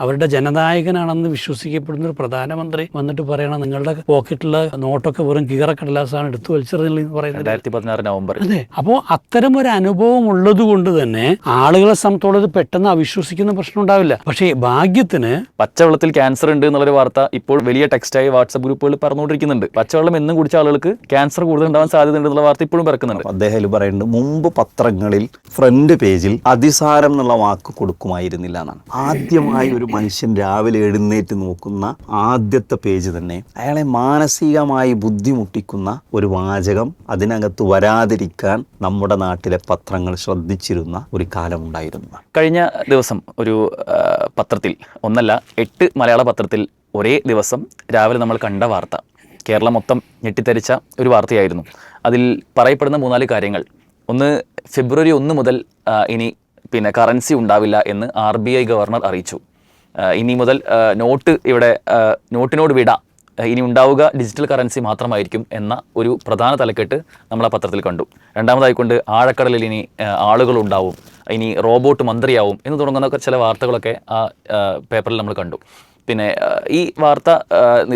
അവരുടെ ജനനായകനാണെന്ന് വിശ്വസിക്കപ്പെടുന്ന ഒരു പ്രധാനമന്ത്രി വന്നിട്ട് പറയണം നിങ്ങളുടെ പോക്കറ്റിലെ നോട്ടൊക്കെ വെറും കീറക്കടലാസാണ് എടുത്തു വലിച്ചെറിഞ്ഞില്ല എന്ന് പറയുന്നത്. രണ്ടായിരത്തി പതിനാറ് നവംബർ. അതെ. അപ്പോൾ അത്തരം ഒരു അനുഭവം ഉള്ളത് കൊണ്ട് തന്നെ ആളുകളെ സംബന്ധിച്ചോളം ഇത് പെട്ടെന്ന് അവിശ്വസിക്കുന്ന പ്രശ്നം ഉണ്ടാവില്ല. പക്ഷേ ഭാഗ്യത്തിന് പച്ചവെള്ളത്തിൽ ക്യാൻസർ ഉണ്ട് എന്നുള്ളൊരു വാർത്ത ഇപ്പോൾ വലിയ ടെക്സ്റ്റായി വാട്സ്ആപ്പ് ഗ്രൂപ്പുകളിൽ പറഞ്ഞുകൊണ്ടിരിക്കുന്നുണ്ട്. പച്ചവെള്ളം എന്നും കുടിച്ച ആളുകൾക്ക് ക്യാൻസർ കൂടുതൽ ഉണ്ടാവാൻ സാധ്യത ഉണ്ടെന്നുള്ള വാർത്ത ഇപ്പോഴും പിറക്കുന്നുണ്ട്. അദ്ദേഹം പറയുന്നുണ്ട് മുമ്പ് പത്രങ്ങളിൽ ഫ്രണ്ട് പേജിൽ അതിസാരം എന്നുള്ള വാക്ക് കൊടുക്കുമായിരുന്നില്ല എന്നാണ്. ആദ്യമായി ഒരു മനുഷ്യൻ രാവിലെ എഴുന്നേറ്റ് നോക്കുന്ന ആദ്യത്തെ പേജ് തന്നെ. അയാളെ മാനസികമായി ബുദ്ധിമുട്ടിക്കുന്ന ഒരു വാചകം അതിനകത്ത് വരാതിരിക്കാൻ നമ്മുടെ നാട്ടിലെ പത്രങ്ങൾ ശ്രദ്ധിച്ചിരുന്ന ഒരു കാലമുണ്ടായിരുന്നു. കഴിഞ്ഞ ദിവസം ഒരു പത്രത്തിൽ ഒന്നല്ല എട്ട് മലയാള പത്രത്തിൽ ഒരേ ദിവസം രാവിലെ നമ്മൾ കണ്ട വാർത്ത. കേരളം മൊത്തം ഞെട്ടിത്തരിച്ച ഒരു വാർത്തയായിരുന്നു. അതിൽ പറയപ്പെടുന്ന മൂന്നാൽ കാര്യങ്ങൾ. ഒന്ന് ഫെബ്രുവരി ഒന്ന് മുതൽ ഇനി പിന്നെ കറൻസി ഉണ്ടാവില്ല എന്ന് ആർ ഗവർണർ അറിയിച്ചു. ഇനി മുതൽ നോട്ട് ഇവിടെ നോട്ടിനോട് വിട. ഇനി ഉണ്ടാവുക ഡിജിറ്റൽ കറൻസി മാത്രമായിരിക്കും എന്ന ഒരു പ്രധാന തലക്കെട്ട് നമ്മൾ ആ പത്രത്തിൽ കണ്ടു. രണ്ടാമതായിക്കൊണ്ട് ആഴക്കടലിൽ ഇനി ആളുകൾ ഉണ്ടാവും ഇനി റോബോട്ട് മന്ത്രിയാവും എന്ന് തുടങ്ങുന്ന ചില വാർത്തകളൊക്കെ ആ, പേപ്പറിൽ നമ്മൾ കണ്ടു. പിന്നെ ഈ വാർത്ത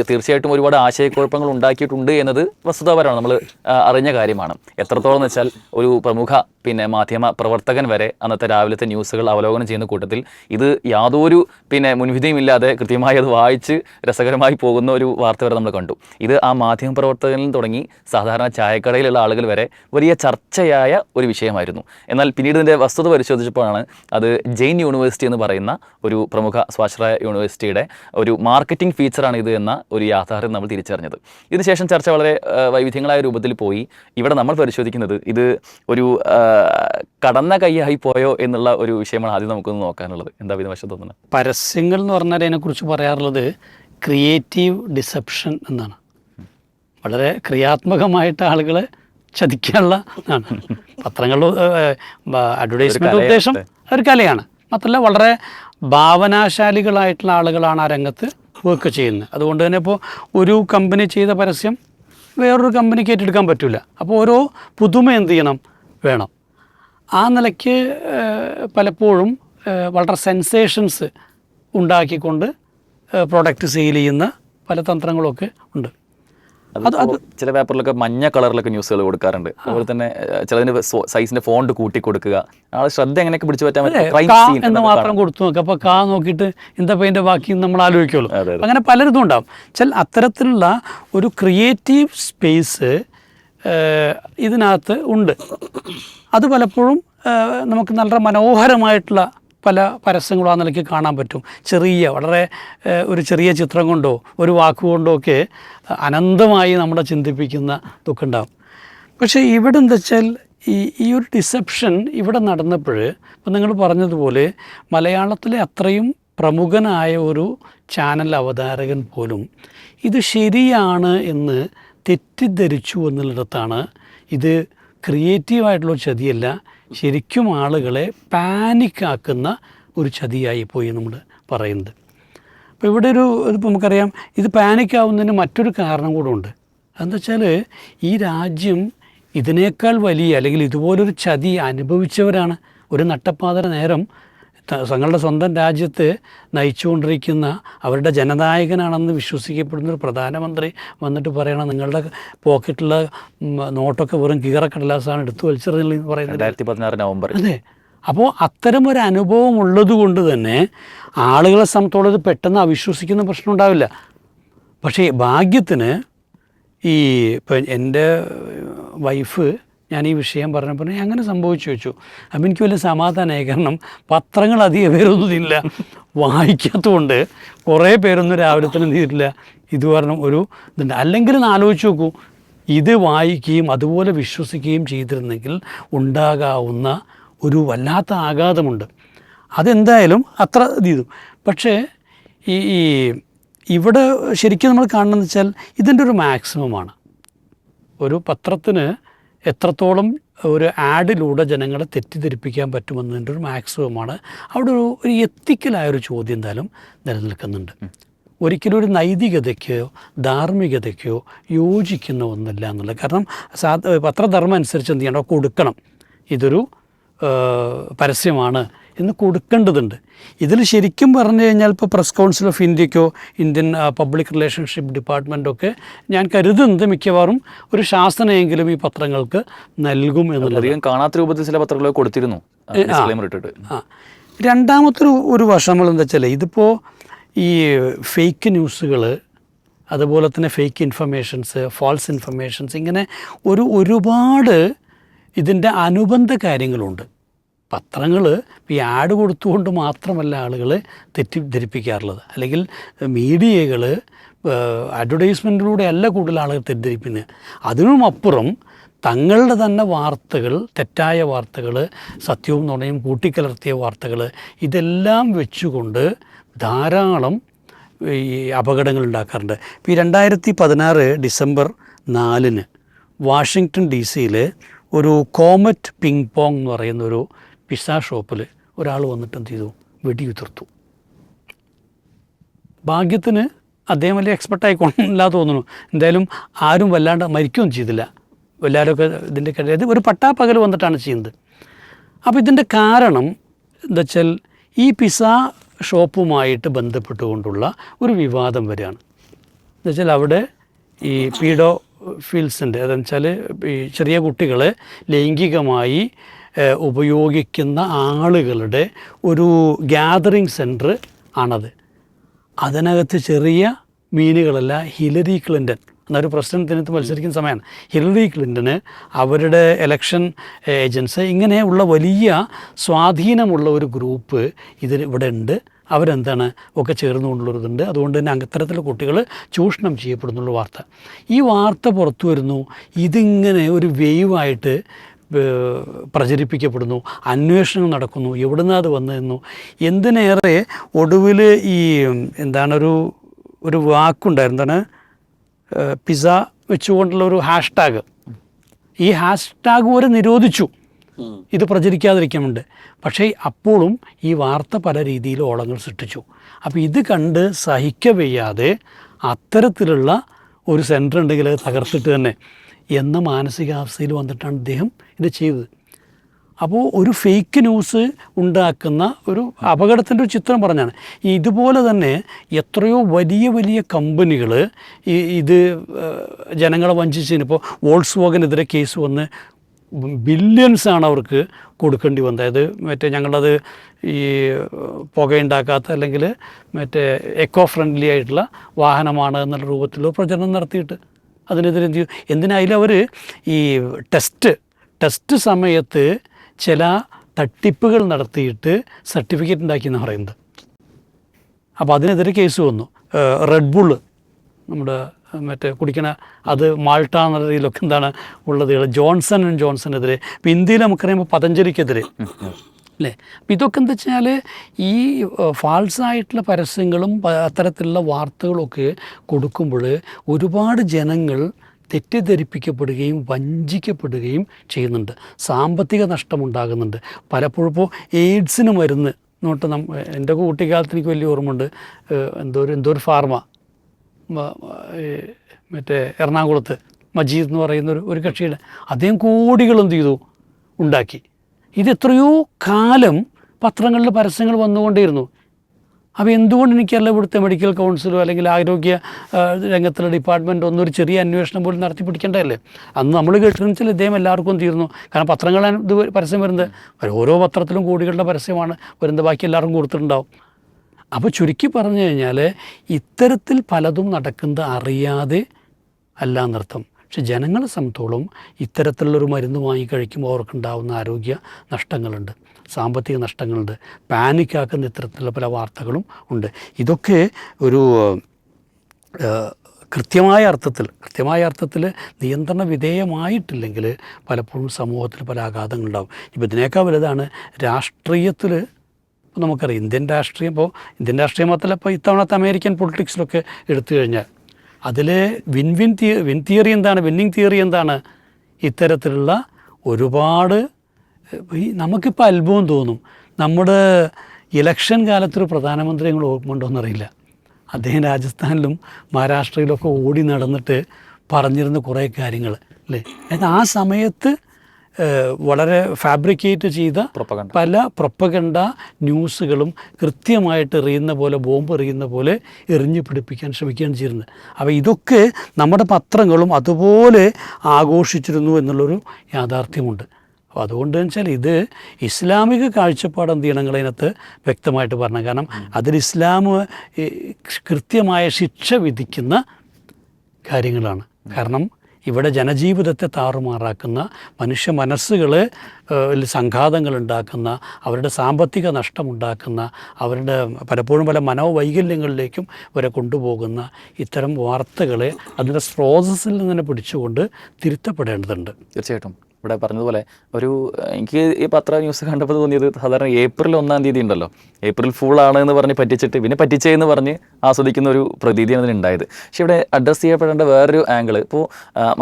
തീർച്ചയായിട്ടും ഒരുപാട് ആശയക്കുഴപ്പങ്ങൾ ഉണ്ടാക്കിയിട്ടുണ്ട് എന്നത് വസ്തുതാപരമാണ്. നമ്മൾ അറിഞ്ഞ കാര്യമാണ്. എത്രത്തോളം എന്ന് വെച്ചാൽ ഒരു പ്രമുഖ പിന്നെ മാധ്യമ പ്രവർത്തകൻ വരെ അന്നത്തെ രാവിലത്തെ ന്യൂസുകൾ അവലോകനം ചെയ്യുന്ന കൂട്ടത്തിൽ ഇത് യാതൊരു പിന്നെ മുൻവിധിയുമില്ലാതെ കൃത്യമായി അത് വായിച്ച് രസകരമായി പോകുന്ന ഒരു വാർത്ത വരെ നമ്മൾ കണ്ടു. ഇത് ആ മാധ്യമ പ്രവർത്തകനിൽ തുടങ്ങി സാധാരണ ചായക്കടയിലുള്ള ആളുകൾ വരെ വലിയ ചർച്ചയായ ഒരു വിഷയമായിരുന്നു. എന്നാൽ പിന്നീട് ഇതിന്റെ വസ്തുത പരിശോധിച്ചപ്പോഴാണ് അത് ജെയിൻ യൂണിവേഴ്സിറ്റി എന്ന് പറയുന്ന ഒരു പ്രമുഖ സ്വാശ്രയ യൂണിവേഴ്സിറ്റിയുടെ ഒരു മാർക്കറ്റിംഗ് ഫീച്ചറാണ് ഇത് എന്ന ഒരു യാഥാർത്ഥ്യം നമ്മൾ തിരിച്ചറിഞ്ഞത്. ഇതിനുശേഷം ചർച്ച വളരെ വൈവിധ്യങ്ങളായ രൂപത്തിൽ പോയി. ഇവിടെ നമ്മൾ പരിശോധിക്കുന്നത് ഇത് ഒരു കടന്ന കൈയായി പോയോ എന്നുള്ള ഒരു വിഷയമാണ് ആദ്യം നമുക്കൊന്ന് നോക്കാനുള്ളത്. എന്താ വിധവശം തോന്നുന്നത്? പരസ്യങ്ങൾ എന്ന് പറഞ്ഞാൽ അതിനെക്കുറിച്ച് പറയാറുള്ളത് ക്രിയേറ്റീവ് ഡിസെപ്ഷൻ എന്നാണ്. വളരെ ക്രിയാത്മകമായിട്ട് ആളുകളെ ചതിക്കാനുള്ള ആണ് പത്രങ്ങളുടെ അഡ്വർടൈസ്മെന്റ് ഉദ്ദേശം ഒരു കലയാണ്. മാത്രമല്ല വളരെ ഭാവനാശാലികളായിട്ടുള്ള ആളുകളാണ് ആ രംഗത്ത് വർക്ക് ചെയ്യുന്നത്. അതുകൊണ്ട് തന്നെ ഇപ്പോൾ ഒരു കമ്പനി ചെയ്ത പരസ്യം വേറൊരു കമ്പനിക്ക് ഏറ്റെടുക്കാൻ പറ്റില്ല അപ്പോൾ ഓരോ പുതുമ എന്ത് ചെയ്യണം? വേണം. ആ നിലയ്ക്ക് പലപ്പോഴും വളരെ സെൻസേഷൻസ് ഉണ്ടാക്കിക്കൊണ്ട് പ്രോഡക്റ്റ് സെയിൽ ചെയ്യുന്ന പല തന്ത്രങ്ങളൊക്കെ ഉണ്ട്. ചില പേപ്പറിലൊക്കെ മഞ്ഞ കളറിലൊക്കെ ന്യൂസുകൾ കൊടുക്കാറുണ്ട്. അതുപോലെ തന്നെ ചിലതിന് സൈസിന്റെ ഫോണ്ട് കൂട്ടി കൊടുക്കുക. ആളെ ശ്രദ്ധ എങ്ങനെയൊക്കെ പിടിച്ചു പറ്റാൻ എന്ന് മാത്രം കൊടുത്തു നോക്കുക അപ്പോൾ കാ നോക്കിയിട്ട് എന്താ അതിന്റെ ബാക്കി നമ്മൾ ആലോചിക്കുള്ളൂ. അങ്ങനെ പലരിതും ഉണ്ടാവും. ചില അത്തരത്തിലുള്ള ഒരു ക്രിയേറ്റീവ് സ്പേസ് ഇതിനകത്ത് ഉണ്ട്. അത് പലപ്പോഴും നമുക്ക് നല്ല മനോഹരമായിട്ടുള്ള പല പരസ്യങ്ങളും ആ നിലയ്ക്ക് കാണാൻ പറ്റും. ചെറിയ വളരെ ഒരു ചെറിയ ചിത്രം കൊണ്ടോ ഒരു വാക്കുകൊണ്ടോ ഒക്കെ അനന്തമായി നമ്മളെ ചിന്തിപ്പിക്കുന്ന ദുഃഖമുണ്ടാകും പക്ഷേ ഇവിടെ എന്താ വെച്ചാൽ ഈ ഈ ഒരു ഡിസെപ്ഷൻ ഇവിടെ നടന്നപ്പോൾ ഇപ്പം നിങ്ങൾ പറഞ്ഞതുപോലെ മലയാളത്തിലെ അത്രയും പ്രമുഖനായ ഒരു ചാനൽ അവതാരകൻ പോലും ഇത് ശരിയാണ് എന്ന് തെറ്റിദ്ധരിച്ചു എന്നുള്ളിടത്താണ് ഇത് ക്രിയേറ്റീവായിട്ടുള്ള ചതിയല്ല ശരിക്കും ആളുകളെ പാനിക്കാക്കുന്ന ഒരു ചതിയായി പോയി നമ്മൾ പറയുന്നത്. അപ്പോൾ ഇവിടെ ഒരു ഇതിപ്പോൾ നമുക്കറിയാം ഇത് പാനിക്കാവുന്നതിന് മറ്റൊരു കാരണം കൂടെ ഉണ്ട്. എന്താ വെച്ചാൽ ഈ രാജ്യം ഇതിനേക്കാൾ വലിയ അല്ലെങ്കിൽ ഇതുപോലൊരു ചതി അനുഭവിച്ചവരാണ്. ഒരു നട്ടപ്പാതര നേരം തങ്ങളുടെ സ്വന്തം രാജ്യത്ത് നയിച്ചുകൊണ്ടിരിക്കുന്ന അവരുടെ ജനനായകനാണെന്ന് വിശ്വസിക്കപ്പെടുന്ന ഒരു പ്രധാനമന്ത്രി വന്നിട്ട് പറയണം. നിങ്ങളുടെ പോക്കറ്റിലെ നോട്ടൊക്കെ വെറും കീറക്കടലാസാണ് എടുത്തു വലിച്ചെറിഞ്ഞില്ല എന്ന് പറയുന്നത്. രണ്ടായിരത്തി പതിനാറ് നവംബർ. അതെ. അപ്പോൾ അത്തരം ഒരു അനുഭവം ഉള്ളത് കൊണ്ട് തന്നെ ആളുകളെ സംബന്ധിച്ചോളം ഇത് പെട്ടെന്ന് അവിശ്വസിക്കുന്ന പ്രശ്നം ഉണ്ടാവില്ല. പക്ഷേ ഭാഗ്യത്തിന് ഈ ഇപ്പം എന്റെ വൈഫ് ഞാൻ ഈ വിഷയം പറഞ്ഞപ്പോൾ "ഞാൻ അങ്ങനെ സംഭവിച്ചു വെച്ചു. അപ്പം എനിക്ക് വലിയ സമാധാനമായി കാരണം പത്രങ്ങൾ അധികം പേരൊന്നും ഇല്ല. വായിക്കാത്തതുകൊണ്ട് കുറേ പേരൊന്നും രാവിലെ തന്നെ തീരില്ല ഇത് കാരണം ഒരു ഇതുണ്ട്. അല്ലെങ്കിൽ ആലോചിച്ച് നോക്കൂ. ഇത് വായിക്കുകയും അതുപോലെ വിശ്വസിക്കുകയും ചെയ്തിരുന്നെങ്കിൽ ഉണ്ടാകാവുന്ന ഒരു വല്ലാത്ത ആഘാതമുണ്ട്. അതെന്തായാലും അത്ര ഇത്. പക്ഷേ ഈ ഈ ഇവിടെ ശരിക്കും നമ്മൾ കാണണമെന്ന് വെച്ചാൽ ഇതിന്റെ ഒരു മാക്സിമമാണ്. ഒരു പത്രത്തിന് എത്രത്തോളം ഒരു ആഡിലൂടെ ജനങ്ങളെ തെറ്റിദ്ധരിപ്പിക്കാൻ പറ്റുമെന്നതിന്റെ ഒരു മാക്സിമമാണ്. അവിടെ ഒരു ഒരു എത്തിക്കലായൊരു ചോദ്യം എന്തായാലും നിലനിൽക്കുന്നുണ്ട്. ഒരിക്കലും ഒരു നൈതികതയ്ക്കോ ധാർമ്മികതയ്ക്കോ യോജിക്കുന്ന ഒന്നല്ല എന്നുള്ളത്. കാരണം സാ പത്രധർമ്മം അനുസരിച്ച് എന്ത് ചെയ്യണം? കൊടുക്കണം. ഇതൊരു പരസ്യമാണ്. ഇന്ന് കൊടുക്കേണ്ടതുണ്ട്. ഇതിൽ ശരിക്കും പറഞ്ഞു കഴിഞ്ഞാൽ ഇപ്പോൾ പ്രസ് കൗൺസിൽ ഓഫ് ഇന്ത്യക്കോ ഇന്ത്യൻ പബ്ലിക് റിലേഷൻഷിപ്പ് ഡിപ്പാർട്ട്മെന്റൊക്കെ ഞാൻ കരുതുന്നത് മിക്കവാറും ഒരു ശാസനയെങ്കിലും ഈ പത്രങ്ങൾക്ക് നൽകും എന്നുള്ളത് അധികം കാണാത്ത രൂപത്തിൽ ചില പത്രങ്ങളൊക്കെ കൊടുത്തിരുന്നു. രണ്ടാമത്തെ ഒരു വശം എന്താ വെച്ചാൽ ഇതിപ്പോൾ ഈ ഫേക്ക് ന്യൂസുകൾ അതുപോലെ തന്നെ ഫേക്ക് ഇൻഫർമേഷൻസ് ഫോൾസ് ഇൻഫർമേഷൻസ് ഇങ്ങനെ ഒരു ഒരുപാട് ഇതിന്റെ അനുബന്ധ കാര്യങ്ങളുണ്ട്. പത്രങ്ങൾ ഈ ആഡ് കൊടുത്തുകൊണ്ട് മാത്രമല്ല ആളുകൾ തെറ്റിദ്ധരിപ്പിക്കാറുള്ളത് അല്ലെങ്കിൽ മീഡിയകൾ അഡ്വർടൈസ്മെന്റിലൂടെ അല്ല കൂടുതൽ ആളുകൾ തെറ്റിദ്ധരിപ്പിക്കുന്നത്. അതിനും അപ്പുറം തങ്ങളുടെ തന്നെ വാർത്തകൾ തെറ്റായ വാർത്തകൾ സത്യവും നുണയും കൂട്ടിക്കലർത്തിയ വാർത്തകൾ ഇതെല്ലാം വെച്ചുകൊണ്ട് ധാരാളം ഈ അപകടങ്ങൾ ഉണ്ടാക്കാറുണ്ട്. ഇപ്പോൾ ഈ രണ്ടായിരത്തി പതിനാറ് ഡിസംബർ നാലിന് വാഷിങ്ടൺ ഡി സിയിൽ ഒരു കോമറ്റ് പിങ് പോങ് എന്ന് പറയുന്ന ഒരു പിസ്സ ഷോപ്പിൽ ഒരാൾ വന്നിട്ട് എന്ത് ചെയ്തു. വെടിയുതിർത്തു. ഭാഗ്യത്തിന് അദ്ദേഹം വലിയ എക്സ്പെർട്ടായി കൊണ്ടില്ല തോന്നുന്നു. എന്തായാലും ആരും വല്ലാണ്ട് മരിക്കുകയും ചെയ്തില്ല. എല്ലാവരൊക്കെ ഇതിന്റെ കഴിയത് ഒരു പട്ടാപ്പകൽ വന്നിട്ടാണ് ചെയ്യുന്നത്. അപ്പോൾ ഇതിന്റെ കാരണം എന്താ വെച്ചാൽ ഈ പിസ ഷോപ്പുമായിട്ട് ബന്ധപ്പെട്ടുകൊണ്ടുള്ള ഒരു വിവാദം വരികയാണ്. എന്നുവെച്ചാൽ അവിടെ ഈ പീഡോ ഫീൽസിന്റെ അതെന്ന് വെച്ചാൽ ഈ ചെറിയ കുട്ടികളെ ലൈംഗികമായി ഉപയോഗിക്കുന്ന ആളുകളുടെ ഒരു ഗ്യാതറിങ് സെന്റർ ആണത്. അതിനകത്ത് ചെറിയ മീനുകളല്ല ഹിലരി ക്ലിന്റൺ എന്നൊരു പ്രസിഡന്റിനകത്ത് മത്സരിക്കുന്ന സമയമാണ്. ഹിലറി ക്ലിന്റന് അവരുടെ ഇലക്ഷൻ ഏജൻസ് ഇങ്ങനെയുള്ള വലിയ സ്വാധീനമുള്ള ഒരു ഗ്രൂപ്പ് ഇതിൽ ഇവിടെ ഉണ്ട്. അവരെന്താണ്? ഒക്കെ ചേർന്നുകൊണ്ടുള്ളതുണ്ട് അതുകൊണ്ട് തന്നെ അത്തരത്തിലുള്ള കുട്ടികൾ ചൂഷണം ചെയ്യപ്പെടുന്നുള്ള വാർത്ത. ഈ വാർത്ത പുറത്തു വരുന്നു. ഇതിങ്ങനെ ഒരു വേവായിട്ട് പ്രചരിപ്പിക്കപ്പെടുന്നു അന്വേഷണം നടക്കുന്നു എവിടുന്ന് അത് വന്നതെന്നു എന്തിനേറെ ഒടുവിൽ ഈ എന്താണൊരു ഒരു ഒരു വാക്കുണ്ടായിരുന്നു എന്താണ് പിസ വെച്ചുകൊണ്ടുള്ള ഒരു ഹാഷ്ടാഗ്. ഈ ഹാഷ്ടാഗ് വരെ നിരോധിച്ചു. ഇത് പ്രചരിക്കാതിരിക്കുന്നുണ്ട് പക്ഷേ അപ്പോഴും ഈ വാർത്ത പല രീതിയിൽ ഓളങ്ങൾ സൃഷ്ടിച്ചു. അപ്പോൾ ഇത് കണ്ട് സഹിക്കവയ്യാതെ അത്തരത്തിലുള്ള ഒരു സെന്റർ ഉണ്ടെങ്കിൽ അത് തകർത്തിട്ട് തന്നെ എന്ന മാനസികാവസ്ഥയിൽ വന്നിട്ടാണ് ഇദ്ദേഹം ഇത് ചെയ്തത്. അപ്പോൾ ഒരു ഫേക്ക് ന്യൂസ് ഉണ്ടാക്കുന്ന ഒരു അപകടത്തിന്റെ ഒരു ചിത്രം പറഞ്ഞാണ്. ഇതുപോലെ തന്നെ എത്രയോ വലിയ വലിയ കമ്പനികൾ ഈ ഇത് ജനങ്ങളെ വഞ്ചിച്ചതിന് ഇപ്പോൾ വോൾസ് വോഗനെതിരെ കേസ് വന്ന് ബില്യൻസ് ആണ് അവർക്ക് കൊടുക്കേണ്ടി വന്നത്. അതായത് മറ്റേ ഞങ്ങളത് ഈ പുകയുണ്ടാക്കാത്ത അല്ലെങ്കിൽ മറ്റേ എക്കോ ഫ്രണ്ട്ലി ആയിട്ടുള്ള വാഹനമാണ് എന്നുള്ള രൂപത്തിലോ പ്രചരണം നടത്തിയിട്ട് അതിനെതിരെ എന്ത് ചെയ്യും? എന്തിനായാലും അവർ ഈ ടെസ്റ്റ് ടെസ്റ്റ് സമയത്ത് ചില തട്ടിപ്പുകൾ നടത്തിയിട്ട് സർട്ടിഫിക്കറ്റ് ഉണ്ടാക്കി എന്ന് പറയുന്നത്. അപ്പോൾ അതിനെതിരെ കേസ് വന്നു. റെഡ് ബുള്ള് നമ്മുടെ മറ്റേ കുടിക്കണ അത് മാൾട്ട എന്ന രീതിയിലൊക്കെ എന്താണ് ഉള്ളത്? ജോൺസൺ ആൻഡ് ജോൺസണെതിരെ ഇപ്പോൾ ഇന്ത്യയിൽ നമുക്കറിയുമ്പോൾ പതഞ്ജലിക്കെതിരെ. അല്ലേ? അപ്പം ഇതൊക്കെ എന്താ വെച്ചാൽ ഈ ഫാൾസായിട്ടുള്ള പരസ്യങ്ങളും അത്തരത്തിലുള്ള വാർത്തകളൊക്കെ കൊടുക്കുമ്പോൾ ഒരുപാട് ജനങ്ങൾ തെറ്റിദ്ധരിപ്പിക്കപ്പെടുകയും വഞ്ചിക്കപ്പെടുകയും ചെയ്യുന്നുണ്ട്. സാമ്പത്തിക നഷ്ടമുണ്ടാകുന്നുണ്ട്. പലപ്പോഴും ഇപ്പോൾ എയ്ഡ്സിന് മരുന്ന് നോട്ട് നം എന്റെ കുട്ടിക്കാലത്ത് എനിക്ക് വലിയ ഓർമ്മയുണ്ട്. എന്തോ ഒരു എന്തോ ഒരു ഫാർമ മറ്റേ എറണാകുളത്ത് മജീദ് എന്ന് പറയുന്ന ഒരു ഒരു കക്ഷിയുടെ അദ്ദേഹം കോടികൾ ചെയ്തു? ഉണ്ടാക്കി. ഇത് എത്രയോ കാലം പത്രങ്ങളിൽ പരസ്യങ്ങൾ വന്നുകൊണ്ടേയിരുന്നു. അപ്പോൾ എന്തുകൊണ്ട് എനിക്കല്ല ഇവിടുത്തെ മെഡിക്കൽ കൗൺസിലോ അല്ലെങ്കിൽ ആരോഗ്യ രംഗത്തുള്ള ഡിപ്പാർട്ട്മെന്റ് ഒന്നും ഒരു ചെറിയ അന്വേഷണം പോലും നടത്തി പിടിക്കേണ്ടതല്ലേ? അന്ന് നമ്മൾ കേട്ടിരുന്നെച്ചാൽ ഇദ്ദേഹം എല്ലാവർക്കും തീർന്നു. കാരണം പത്രങ്ങളാണ് ഇത് പരസ്യം വരുന്നത്. ഓരോ പത്രത്തിലും കോടികളുടെ പരസ്യമാണ്. വരുന്നത് ബാക്കി എല്ലാവർക്കും കൊടുത്തിട്ടുണ്ടാവും. അപ്പോൾ ചുരുക്കി പറഞ്ഞു കഴിഞ്ഞാൽ ഇത്തരത്തിൽ പലതും നടക്കുന്നത് അറിയാതെ അല്ല എന്നർത്ഥം. പക്ഷെ ജനങ്ങളെ സംബന്ധിച്ചോളം ഇത്തരത്തിലുള്ളൊരു മരുന്ന് വാങ്ങി കഴിക്കുമ്പോൾ അവർക്കുണ്ടാകുന്ന ആരോഗ്യ നഷ്ടങ്ങളുണ്ട് സാമ്പത്തിക നഷ്ടങ്ങളുണ്ട്. പാനിക്കാക്കുന്ന ഇത്തരത്തിലുള്ള പല വാർത്തകളും ഉണ്ട്. ഇതൊക്കെ ഒരു കൃത്യമായ അർത്ഥത്തിൽ കൃത്യമായ അർത്ഥത്തിൽ നിയന്ത്രണ വിധേയമായിട്ടില്ലെങ്കിൽ പലപ്പോഴും സമൂഹത്തിൽ പല ആഘാതങ്ങളുണ്ടാവും. ഇപ്പോൾ ഇതിനേക്കാൾ വലുതാണ് രാഷ്ട്രീയത്തിൽ നമുക്കറിയാം. ഇന്ത്യൻ രാഷ്ട്രീയം ഇപ്പോൾ ഇന്ത്യൻ രാഷ്ട്രീയം മാത്രമല്ല ഇപ്പോൾ ഇത്തവണത്തെ അമേരിക്കൻ പൊളിറ്റിക്സിലൊക്കെ എടുത്തു കഴിഞ്ഞാൽ അതിൽ വിൻ വിൻ തിയ വിൻ തിയറി എന്താണ് വിന്നിങ് തിയറി എന്താണ്? ഇത്തരത്തിലുള്ള ഒരുപാട് നമുക്കിപ്പോൾ അത്ഭുതം തോന്നും. നമ്മുടെ ഇലക്ഷൻ കാലത്തൊരു പ്രധാനമന്ത്രി ഞങ്ങൾ ഓർമ്മയുണ്ടോയെന്നറിയില്ല അദ്ദേഹം രാജസ്ഥാനിലും മഹാരാഷ്ട്രയിലൊക്കെ ഓടി നടന്നിട്ട് പറഞ്ഞിരുന്ന കുറേ കാര്യങ്ങൾ അല്ലേ? അതായത് ആ സമയത്ത് വളരെ ഫാബ്രിക്കേറ്റ് ചെയ്ത പല പ്രൊപ്പഗണ്ട ന്യൂസുകളും കൃത്യമായിട്ട് എറിയുന്ന പോലെ ബോംബ് എറിയുന്ന പോലെ എറിഞ്ഞു പിടിപ്പിക്കാൻ ശ്രമിക്കുകയാണ് ചെയ്യുന്നത് അപ്പോൾ ഇതൊക്കെ നമ്മുടെ പത്രങ്ങളും അതുപോലെ ആഘോഷിച്ചിരുന്നു എന്നുള്ളൊരു യാഥാർത്ഥ്യമുണ്ട്. അപ്പോൾ അതുകൊണ്ട് വെച്ചാൽ ഇത് ഇസ്ലാമിക കാഴ്ചപ്പാട് എന്ത് ചെയ്യണം അതിനകത്ത് വ്യക്തമായിട്ട് പറഞ്ഞു കാരണം അതിൽ ഇസ്ലാം കൃത്യമായ ശിക്ഷ വിധിക്കുന്ന കാര്യങ്ങളാണ്. കാരണം ഇവിടെ ജനജീവിതത്തെ താറുമാറാക്കുന്ന മനുഷ്യ മനസ്സുകൾ സംഘാതങ്ങൾ ഉണ്ടാക്കുന്ന അവരുടെ സാമ്പത്തിക നഷ്ടമുണ്ടാക്കുന്ന അവരുടെ പലപ്പോഴും പല മനോവൈകല്യങ്ങളിലേക്കും വരെ കൊണ്ടുപോകുന്ന ഇത്തരം വാർത്തകളെ അതിന്റെ സ്രോതസ്സിൽ നിന്ന് തന്നെ പിടിച്ചുകൊണ്ട് തിരുത്തപ്പെടേണ്ടതുണ്ട്. തീർച്ചയായിട്ടും. ഇവിടെ പറഞ്ഞതുപോലെ ഒരു എനിക്ക് ഈ പത്ര ന്യൂസ് കണ്ടപ്പോൾ തോന്നിയത് സാധാരണ ഏപ്രിൽ ഒന്നാം തീയതി ഉണ്ടല്ലോ. ഏപ്രിൽ ഫൂൾ ആണ് എന്ന് പറഞ്ഞ് പറ്റിച്ചിട്ട് പിന്നെ പറ്റിച്ചേന്ന് പറഞ്ഞ് ആസ്വദിക്കുന്ന ഒരു പ്രതീതിയാണ് ഇതിനുണ്ടായത് പക്ഷേ ഇവിടെ അഡ്രസ്സ് ചെയ്യപ്പെടേണ്ട വേറൊരു ആംഗിൾ ഇപ്പോൾ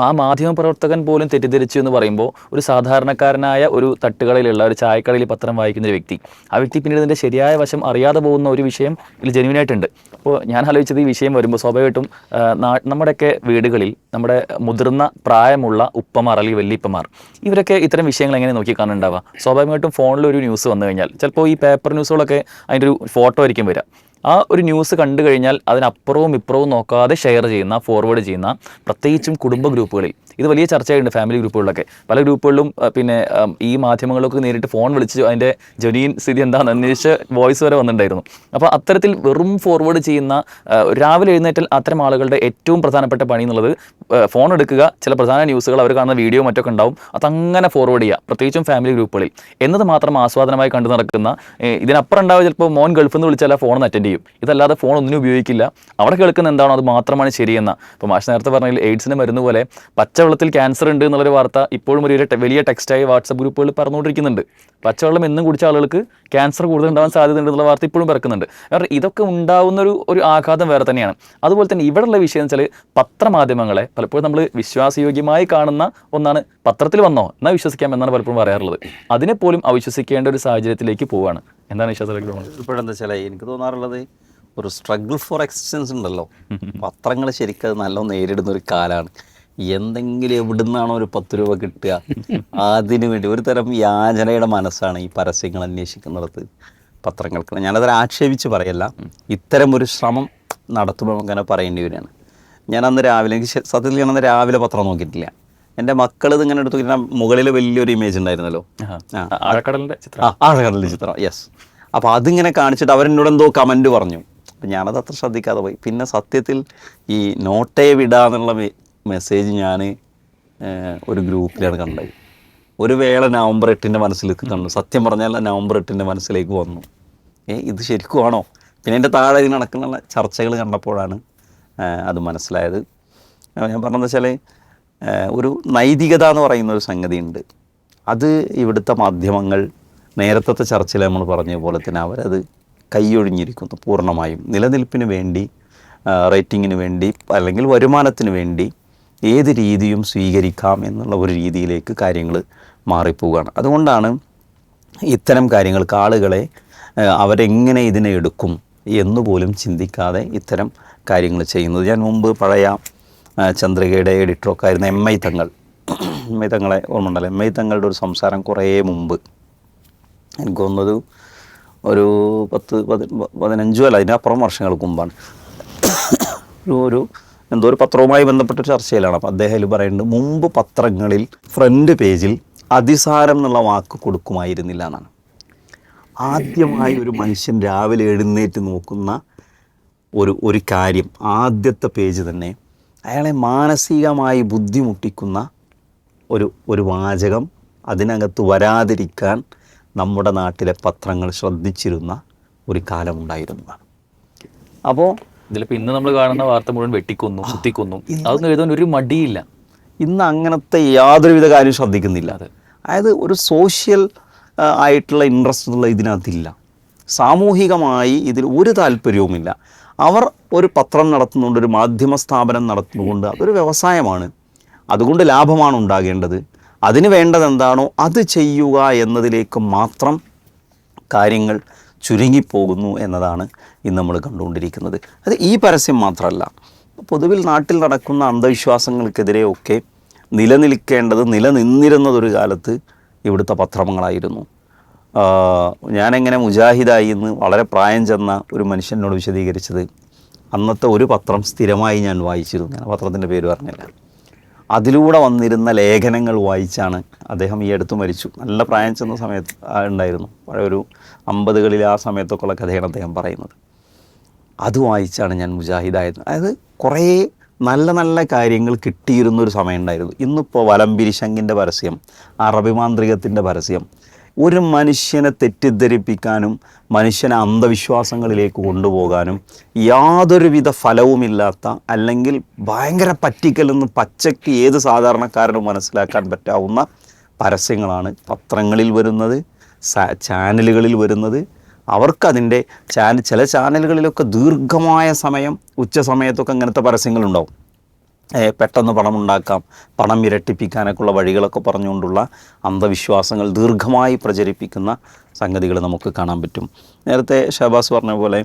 ആ മാധ്യമ പ്രവർത്തകൻ പോലും തെറ്റിദ്ധരിച്ചു എന്ന് പറയുമ്പോൾ ഒരു സാധാരണക്കാരനായ ഒരു തട്ടുകളിലുള്ള ഒരു ചായക്കടയിൽ പത്രം വായിക്കുന്ന ഒരു വ്യക്തി ആ വ്യക്തി പിന്നീട് ഇതിന്റെ ശരിയായ വശം അറിയാതെ പോകുന്ന ഒരു വിഷയം ഇതിൽ ജെനുവിനായിട്ടുണ്ട് അപ്പോൾ ഞാൻ ആലോചിച്ചത് ഈ വിഷയം വരുമ്പോൾ സ്വാഭാവികമായിട്ടും നമ്മുടെയൊക്കെ വീടുകളിൽ നമ്മുടെ മുതിർന്ന പ്രായമുള്ള ഉപ്പമാർ അല്ലെങ്കിൽ വല്യപ്പമാർ ഇവരൊക്കെ ഇത്തരം വിഷയങ്ങൾ എങ്ങനെ നോക്കി കാണുന്നുണ്ടാവുക സ്വാഭാവികമായിട്ടും ഫോണിൽ ഒരു ന്യൂസ് വന്നു കഴിഞ്ഞാൽ ചിലപ്പോൾ ഈ പേപ്പർ ന്യൂസുകളൊക്കെ അതിന്റെ ഒരു ഫോട്ടോ ആയിരിക്കും വരിക. ആ ഒരു ന്യൂസ് കണ്ടു കഴിഞ്ഞാൽ അതിനപ്പുറവും ഇപ്പുറവും നോക്കാതെ ഷെയർ ചെയ്യുന്ന ഫോർവേഡ് ചെയ്യുന്ന പ്രത്യേകിച്ചും കുടുംബ ഗ്രൂപ്പുകളിൽ. ഇത് വലിയ ചർച്ചയുണ്ട് ഫാമിലി ഗ്രൂപ്പുകളിലൊക്കെ. പല ഗ്രൂപ്പുകളിലും പിന്നെ ഈ മാധ്യമങ്ങളൊക്കെ നേരിട്ട് ഫോൺ വിളിച്ച് അതിന്റെ ജനീൻ സ്ഥിതി എന്താണെന്ന് അന്വേഷിച്ച് വോയിസ് വരെ വന്നിട്ടുണ്ടായിരുന്നു. അപ്പോൾ അത്തരത്തിൽ വെറും ഫോർവേഡ് ചെയ്യുന്ന രാവിലെ എഴുന്നേറ്റാൽ അത്തരം ആളുകളുടെ ഏറ്റവും പ്രധാനപ്പെട്ട പണി എന്നുള്ളത് ഫോൺ എടുക്കുക ചില പ്രധാന ന്യൂസുകൾ അവർ കാണുന്ന വീഡിയോ മറ്റൊക്കെ ഉണ്ടാവും അതങ്ങനെ ഫോർവേഡ് ചെയ്യുക പ്രത്യേകിച്ചും ഫാമിലി ഗ്രൂപ്പുകളിൽ. എന്നത് മാത്രം ആസ്വാദനമായി കണ്ടു നടക്കുന്ന ഇതിനപ്പുറം ഉണ്ടാവുക ചിലപ്പോൾ മോൻ ഗൾഫിൽ നിന്ന് വിളിച്ചാൽ ഫോൺ അറ്റൻഡ് ചെയ്യും ഇതല്ലാതെ ഫോൺ ഒന്നിനും ഉപയോഗിക്കില്ല. അവിടെ കേൾക്കുന്ന എന്താണോ അത് മാത്രമാണ് ശരിയെന്ന. ഇപ്പോൾ മാഷ് നേരത്തെ പറഞ്ഞാൽ എയ്ഡ്സിന് മരുന്ന് പോലെ പച്ചവെള്ളത്തിൽ ക്യാൻസർ ഉണ്ട് എന്നുള്ളൊരു വാർത്ത ഇപ്പോഴും ഒരു വലിയ ടെക്സ്റ്റായി വാട്സപ്പ് ഗ്രൂപ്പുകളിൽ പറഞ്ഞുകൊണ്ടിരിക്കുന്നുണ്ട് പച്ചവെള്ളം എന്നും കുടിച്ച ആളുകൾക്ക് ക്യാൻസർ കൂടുതൽ ഉണ്ടാവാൻ സാധ്യത ഉണ്ടെന്നുള്ള വാർത്ത ഇപ്പോഴും പിറക്കുന്നുണ്ട്. കാരണം ഇതൊക്കെ ഉണ്ടാകുന്ന ഒരു ഒരു ആഘാതം വേറെ തന്നെയാണ്. അതുപോലെ തന്നെ ഇവിടെയുള്ള വിഷയം എന്ന് വെച്ചാൽ പത്രമാധ്യമങ്ങളെ പലപ്പോഴും നമ്മൾ വിശ്വാസയോഗ്യമായി കാണുന്ന ഒന്നാണ് പത്രത്തിൽ വന്നോ? എന്നാൽ വിശ്വസിക്കാം എന്നാണ് പലപ്പോഴും പറയാറുള്ളത്. അതിനെ പോലും അവിശ്വസിക്കേണ്ട ഒരു സാഹചര്യത്തിലേക്ക് പോവാണ്. എന്താണ് പോകുന്നത് ഇപ്പോഴെന്താ വെച്ചാൽ എനിക്ക് തോന്നാറുള്ളത് ഒരു സ്ട്രഗിൾ ഫോർ എക്സിസ്റ്റൻസ് ഉണ്ടല്ലോ. പത്രങ്ങൾ ശരിക്കും അത് നല്ല നേരിടുന്ന ഒരു കാലമാണ് എന്തെങ്കിലും എവിടുന്നാണോ ഒരു പത്ത് രൂപ കിട്ടുക അതിനു വേണ്ടി ഒരു തരം യാചനയുടെ മനസ്സാണ് ഈ പരസ്യങ്ങൾ അന്വേഷിക്കുന്നിടത്ത് പത്രങ്ങൾക്ക്. ഞാനതിൽ ആക്ഷേപിച്ച് പറയല്ല. ഇത്തരം ഒരു ശ്രമം നടത്തുമ്പോൾ അങ്ങനെ പറയേണ്ടി വരികയാണ്. ഞാൻ അന്ന് രാവിലെ എനിക്ക് സത്യത്തിൽ ഞാൻ അന്ന് രാവിലെ പത്രം നോക്കിയിട്ടില്ല. എന്റെ മക്കൾ ഇത് ഇങ്ങനെ എടുത്തു കഴിഞ്ഞാൽ മുകളിൽ വലിയൊരു ഇമേജ് ഉണ്ടായിരുന്നല്ലോ. ആഴക്കടലിന്റെ ചിത്രം. ആ ആഴക്കടലിൽ ചിത്രം. യെസ് അപ്പോൾ അതിങ്ങനെ കാണിച്ചിട്ട് അവരെന്നോട് എന്തോ കമന്റ് പറഞ്ഞു. അപ്പം ഞാനത് അത്ര ശ്രദ്ധിക്കാതെ പോയി. പിന്നെ സത്യത്തിൽ ഈ നോട്ടേ വിടാന്നുള്ള മെസ്സേജ് ഞാൻ ഒരു ഗ്രൂപ്പിലാണ് കണ്ടത്. ഒരു വേള നവംബർ എട്ടിന്റെ മനസ്സിലേക്ക് കണ്ടു. സത്യം പറഞ്ഞാൽ നവംബർ എട്ടിന്റെ മനസ്സിലേക്ക് വന്നു. ഏ ഇത് ശരിക്കും ആണോ? പിന്നെ എന്റെ താഴെ ഇതിന് നടക്കുന്ന ചർച്ചകൾ കണ്ടപ്പോഴാണ് അത് മനസ്സിലായത്. ഞാൻ പറഞ്ഞതെന്ന് വെച്ചാൽ ഒരു നൈതികത എന്ന് പറയുന്ന ഒരു സംഗതിയുണ്ട്. അത് ഇവിടുത്തെ മാധ്യമങ്ങൾ നേരത്തെ ചർച്ചയിൽ നമ്മൾ പറഞ്ഞ പോലെ തന്നെ അവരത് കൈയൊഴിഞ്ഞിരിക്കുന്നു പൂർണമായും. നിലനിൽപ്പിന് വേണ്ടി റേറ്റിങ്ങിന് വേണ്ടി അല്ലെങ്കിൽ വരുമാനത്തിന് വേണ്ടി ഏത് രീതിയും സ്വീകരിക്കാം എന്നുള്ള ഒരു രീതിയിലേക്ക് കാര്യങ്ങൾ മാറിപ്പോവുകയാണ്. അതുകൊണ്ടാണ് ഇത്തരം കാര്യങ്ങൾക്ക് ആളുകളെ അവരെങ്ങനെ ഇതിനെ എടുക്കും എന്നുപോലും ചിന്തിക്കാതെ ഇത്തരം കാര്യങ്ങൾ ചെയ്യുന്നത്. ഞാൻ മുമ്പ് പഴയ ചന്ദ്രികയുടെ എഡിറ്ററൊക്കെ ആയിരുന്ന M I Thangal. M I തങ്ങളെ ഓർമ്മ ഉണ്ടല്ലോ? എം ഐ തങ്ങളുടെ ഒരു സംസാരം കുറേ മുമ്പ്. എനിക്ക് തോന്നുന്നത് ഒരു പത്ത് പതി പതിനഞ്ചോ അല്ല അതിനപ്പുറം വർഷങ്ങൾക്ക് മുമ്പാണ്. ഒരു ഒരു എന്തോ ഒരു പത്രവുമായി ബന്ധപ്പെട്ട ചർച്ചയിലാണ്. അപ്പോൾ അദ്ദേഹം അതിൽ പറയുന്നുണ്ട് മുമ്പ് പത്രങ്ങളിൽ ഫ്രണ്ട് പേജിൽ അതിസാരം എന്നുള്ള വാക്ക് കൊടുക്കുമായിരുന്നില്ല എന്നാണ്. ആദ്യമായി ഒരു മനുഷ്യൻ രാവിലെ എഴുന്നേറ്റ് നോക്കുന്ന ഒരു ഒരു കാര്യം ആദ്യത്തെ പേജ് തന്നെ അയാളെ മാനസികമായി ബുദ്ധിമുട്ടിക്കുന്ന ഒരു ഒരു വാചകം അതിനകത്ത് വരാതിരിക്കാൻ നമ്മുടെ നാട്ടിലെ പത്രങ്ങൾ ശ്രദ്ധിച്ചിരുന്ന ഒരു കാലമുണ്ടായിരുന്നതാണ്. അപ്പോൾ ഇതിലിപ്പോൾ ഇന്ന് നമ്മൾ കാണുന്ന വാർത്ത മുഴുവൻ വെട്ടിക്കൊന്നു കുത്തിക്കൊന്നു. അതൊന്നും എഴുതാൻ ഒരു മടിയില്ല. ഇന്ന് അങ്ങനത്തെ യാതൊരുവിധ കാര്യം ശ്രദ്ധിക്കുന്നില്ല. അതായത് ഒരു സോഷ്യൽ ആയിട്ടുള്ള ഇൻട്രസ്റ്റ് എന്നുള്ള ഇതിനകത്തില്ല. സാമൂഹികമായി ഇതിൽ ഒരു താല്പര്യവുമില്ല. അവർ ഒരു പത്രം നടത്തുന്നുണ്ട് ഒരു മാധ്യമ സ്ഥാപനം നടത്തുന്നുണ്ട്. അതൊരു വ്യവസായമാണ്. അതുകൊണ്ട് ലാഭമാണ് ഉണ്ടാകേണ്ടത്. അതിന് വേണ്ടത് എന്താണോ അത് ചെയ്യുക എന്നതിലേക്ക് മാത്രം കാര്യങ്ങൾ ചുരുങ്ങിപ്പോകുന്നു എന്നതാണ് ഇന്ന് നമ്മൾ കണ്ടുകൊണ്ടിരിക്കുന്നത്. അത് ഈ പരസ്യം മാത്രമല്ല. പൊതുവിൽ നാട്ടിൽ നടക്കുന്ന അന്ധവിശ്വാസങ്ങൾക്കെതിരെയൊക്കെ നിലനിൽക്കേണ്ടത് നിലനിന്നിരുന്നതൊരു കാലത്ത് ഇവിടുത്തെ പത്രങ്ങളായിരുന്നു. ഞാനെങ്ങനെ മുജാഹിദായി എന്ന് വളരെ പ്രായം ചെന്ന ഒരു മനുഷ്യനോട് വിശദീകരിച്ചത് അന്നത്തെ ഒരു പത്രം സ്ഥിരമായി ഞാൻ വായിച്ചിരുന്നു. ഞാൻ പത്രത്തിന്റെ പേര് പറഞ്ഞില്ല. അതിലൂടെ വന്നിരുന്ന ലേഖനങ്ങൾ വായിച്ചാണ് അദ്ദേഹം ഈ അടുത്ത് മരിച്ചു. നല്ല പ്രായം ചെന്ന സമയത്ത് ഉണ്ടായിരുന്നു. ഒരു അമ്പതുകളിൽ ആ സമയത്തൊക്കെയുള്ള കഥയാണ് അദ്ദേഹം പറയുന്നത്. അത് വായിച്ചാണ് ഞാൻ മുജാഹിദായത്. അതായത് കുറേ നല്ല നല്ല കാര്യങ്ങൾ കിട്ടിയിരുന്നൊരു സമയം ഉണ്ടായിരുന്നു. ഇന്നിപ്പോൾ വലംപിരിശങ്കിന്റെ പരസ്യം അറബി മാന്ത്രികത്തിന്റെ പരസ്യം ഒരു മനുഷ്യനെ തെറ്റിദ്ധരിപ്പിക്കാനും മനുഷ്യനെ അന്ധവിശ്വാസങ്ങളിലേക്ക് കൊണ്ടുപോകാനും യാതൊരുവിധ ഫലവുമില്ലാത്ത അല്ലെങ്കിൽ ഭയങ്കര പറ്റിക്കലെന്ന് പച്ചയ്ക്ക് ഏത് സാധാരണക്കാരനും മനസ്സിലാക്കാൻ പറ്റാവുന്ന പരസ്യങ്ങളാണ് പത്രങ്ങളിൽ വരുന്നത് ചാനലുകളിൽ വരുന്നത്. അവർക്കതിന്റെ ചാനൽ ചില ചാനലുകളിലൊക്കെ ദീർഘമായ സമയം ഉച്ച സമയത്തൊക്കെ അങ്ങനത്തെ പരസ്യങ്ങളുണ്ടാവും. പെട്ടെന്ന് പണം ഉണ്ടാക്കാം പണം ഇരട്ടിപ്പിക്കാനൊക്കെയുള്ള വഴികളൊക്കെ പറഞ്ഞുകൊണ്ടുള്ള അന്ധവിശ്വാസങ്ങൾ ദീർഘമായി പ്രചരിപ്പിക്കുന്ന സംഗതികൾ നമുക്ക് കാണാൻ പറ്റും. നേരത്തെ ഷഹബാസ് പറഞ്ഞ പോലെ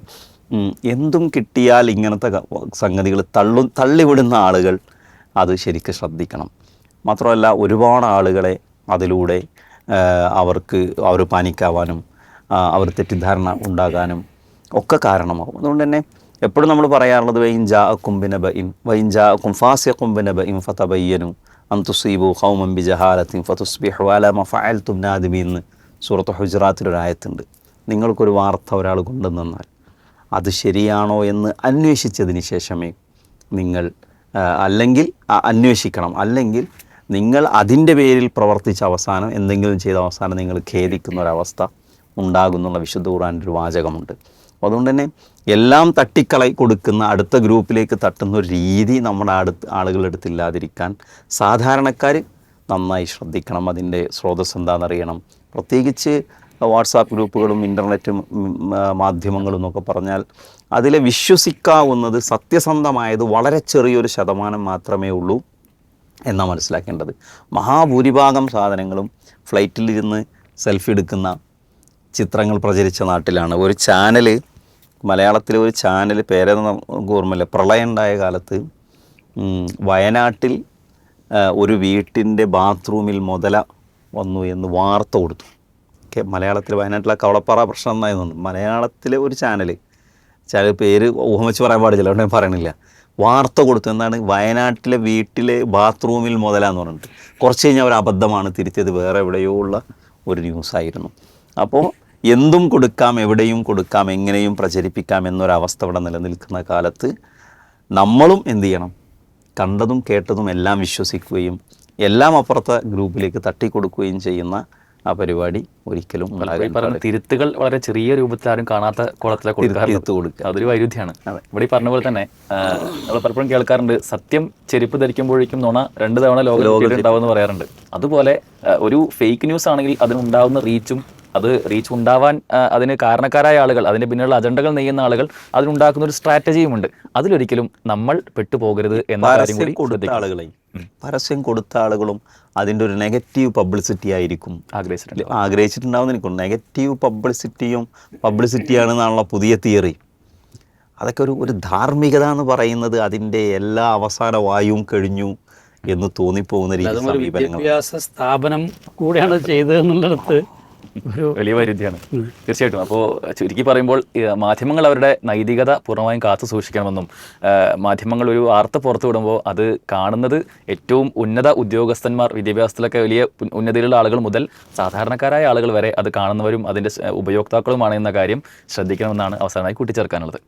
എന്തും കിട്ടിയാൽ ഇങ്ങനത്തെ സംഗതികൾ തള്ളു തള്ളിവിടുന്ന ആളുകൾ അത് ശരിക്കും ശ്രദ്ധിക്കണം. മാത്രമല്ല ഒരുപാട് ആളുകളെ അതിലൂടെ അവർക്ക് അവർ പാനിക്കാവാനും അവർ തെറ്റിദ്ധാരണ ഉണ്ടാകാനും ഒക്കെ കാരണമാകും. അതുകൊണ്ട് തന്നെ എപ്പോഴും നമ്മൾ പറയാറുള്ളത് വൈൻജാ കുംബിന ബഇൻ വൈൻജാ കുംഫാസ്യ ഫാസിയ കുംബിന ബഇൻ ഫതബയ്യനു അൻ ഹൗമം ബി ജഹാലത്തിൻ ഫതുസ്ബിഹു അല മഫഅൽ നാദിമീൻ എന്ന് സൂറത്ത് ഹുജറാത്തിലൊരു ആയത്തുണ്ട്. നിങ്ങൾക്കൊരു വാർത്ത ഒരാൾ കൊണ്ടുവന്നാൽ അത് ശരിയാണോ എന്ന് അന്വേഷിച്ചതിന് ശേഷമേ നിങ്ങൾ അല്ലെങ്കിൽ അന്വേഷിക്കണം. അല്ലെങ്കിൽ നിങ്ങൾ അതിന്റെ പേരിൽ പ്രവർത്തിച്ച അവസാനം എന്തെങ്കിലും ചെയ്ത അവസാനം നിങ്ങൾ ഖേദിക്കുന്ന ഒരവസ്ഥ ഉണ്ടാകുന്നുള്ള വിശുദ്ധ ഖുറാന്റെ ഒരു വാചകമുണ്ട്. അതുകൊണ്ട് തന്നെ എല്ലാം തട്ടിക്കളയി കൊടുക്കുന്ന അടുത്ത ഗ്രൂപ്പിലേക്ക് തട്ടുന്ന ഒരു രീതി നമ്മുടെ അടുത്ത് ആളുകളെടുത്തില്ലാതിരിക്കാൻ സാധാരണക്കാർ നന്നായി ശ്രദ്ധിക്കണം. അതിന്റെ സ്രോതസ് എന്താണെന്നറിയണം. പ്രത്യേകിച്ച് വാട്സാപ്പ് ഗ്രൂപ്പുകളും ഇന്റർനെറ്റും മാധ്യമങ്ങളും എന്നൊക്കെ പറഞ്ഞാൽ അതിലെ വിശ്വസിക്കാവുന്നത് സത്യസന്ധമായത് വളരെ ചെറിയൊരു ശതമാനം മാത്രമേ ഉള്ളൂ എന്നാണ് മനസ്സിലാക്കേണ്ടത്. മഹാഭൂരിഭാഗം സാധനങ്ങളും ഫ്ലൈറ്റിലിരുന്ന് സെൽഫി എടുക്കുന്ന ചിത്രങ്ങൾ പ്രചരിച്ച നാട്ടിലാണ്. ഒരു ചാനൽ മലയാളത്തിലെ ഒരു ചാനൽ പേരെന്ന് നമുക്ക് ഓർമ്മയില്ല. പ്രളയം ഉണ്ടായ കാലത്ത് വയനാട്ടിൽ ഒരു വീട്ടിന്റെ ബാത്റൂമിൽ മുതല വന്നു എന്ന് വാർത്ത കൊടുത്തു. ഒക്കെ മലയാളത്തിൽ വയനാട്ടിലെ കവളപ്പാറ പ്രശ്നം എന്നായിരുന്നു മലയാളത്തിലെ ഒരു ചാനൽ ചില പേര് ഊഹമിച്ച് പറയാൻ പാടില്ല അതുകൊണ്ട് ഞാൻ പറയണില്ല. വാർത്ത കൊടുത്തു എന്താണ് വയനാട്ടിലെ വീട്ടിലെ ബാത്റൂമിൽ മുതലാന്ന് പറഞ്ഞിട്ട്. കുറച്ച് കഴിഞ്ഞാൽ ഒരു അബദ്ധമാണ് തിരുത്തിയത്. വേറെ എവിടെയോ ഉള്ള ഒരു ന്യൂസായിരുന്നു അപ്പോൾ എന്തും കൊടുക്കാം എവിടെയും കൊടുക്കാം എങ്ങനെയും പ്രചരിപ്പിക്കാം എന്നൊരവസ്ഥ ഇവിടെ നിലനിൽക്കുന്ന കാലത്ത് നമ്മളും എന്തു ചെയ്യണം? കണ്ടതും കേട്ടതും എല്ലാം വിശ്വസിക്കുകയും എല്ലാം അപ്പുറത്തെ ഗ്രൂപ്പിലേക്ക് തട്ടിക്കൊടുക്കുകയും ചെയ്യുന്ന ആ പരിപാടി ഒരിക്കലും തിരുത്തുകൾ വളരെ ചെറിയ രൂപത്തിൽ ആരും കാണാത്ത കോളത്തിലെ തിരുത്ത് കൊടുക്കുക. അതൊരു വൈരുദ്ധ്യമാണ്. ഇവിടെ ഈ പറഞ്ഞ പോലെ തന്നെ നമ്മൾ പലപ്പോഴും കേൾക്കാറുണ്ട് സത്യം ചെരുപ്പ് ധരിക്കുമ്പോഴേക്കും നുണ രണ്ട് തവണ ലോകം ഉണ്ടാവുമെന്ന് പറയാറുണ്ട്. അതുപോലെ ഒരു ഫേക്ക് ന്യൂസ് ആണെങ്കിൽ അതിനുണ്ടാവുന്ന റീച്ചും അത് റീച്ച് ഉണ്ടാവാൻ അതിന് കാരണക്കാരായ ആളുകൾ അതിന്റെ പിന്നിലുള്ള അജണ്ടകൾ നെയ്യുന്ന ആളുകൾ അതിനുണ്ടാക്കുന്ന ഒരു സ്ട്രാറ്റജിയും ഉണ്ട് അതിലൊരിക്കലും നമ്മൾ പെട്ടുപോകരുത് എന്ന കാര്യം പരസ്യം കൂടി കൊടുത്ത ആളുകളെ പരസ്യം കൊടുത്ത ആളുകളും അതിന്റെ ഒരു നെഗറ്റീവ് പബ്ലിസിറ്റി ആയിരിക്കും. ആഗ്രഹിച്ചിട്ടുണ്ട്. ആഗ്രഹിച്ചിട്ടുണ്ടാവുന്ന എനിക്കും നെഗറ്റീവ് പബ്ലിസിറ്റിയും പബ്ലിസിറ്റിയാണെന്നാണല്ലോ പുതിയ തിയറി അതൊക്കെ ഒരു ഒരു ധാർമ്മികത എന്ന് പറയുന്നത് അതിന്റെ എല്ലാ അവസാന വായുവും കഴിഞ്ഞു എന്ന് തോന്നിപ്പോകുന്ന രീതി വിദ്യാഭ്യാസ സ്ഥാപനം കൂടെയാണ് ചെയ്തതെന്നുള്ളിടത്ത് വലിയ വൈരുദ്ധ്യമാണ് തീർച്ചയായിട്ടും. അപ്പോൾ ചുരുക്കി പറയുമ്പോൾ മാധ്യമങ്ങൾ അവരുടെ നൈതികത പൂർണമായും കാത്തു സൂക്ഷിക്കണമെന്നും മാധ്യമങ്ങൾ ഒരു വാർത്ത പുറത്തു വിടുമ്പോൾ അത് കാണുന്നത് ഏറ്റവും ഉന്നത ഉദ്യോഗസ്ഥന്മാർ വിദ്യാഭ്യാസത്തിലൊക്കെ വലിയ ഉന്നതിയിലുള്ള ആളുകൾ മുതൽ സാധാരണക്കാരായ ആളുകൾ വരെ അത് കാണുന്നവരും അതിന്റെ ഉപയോക്താക്കളുമാണ് എന്ന കാര്യം ശ്രദ്ധിക്കണമെന്നാണ് അവസാനമായി കൂട്ടിച്ചേർക്കാനുള്ളത്.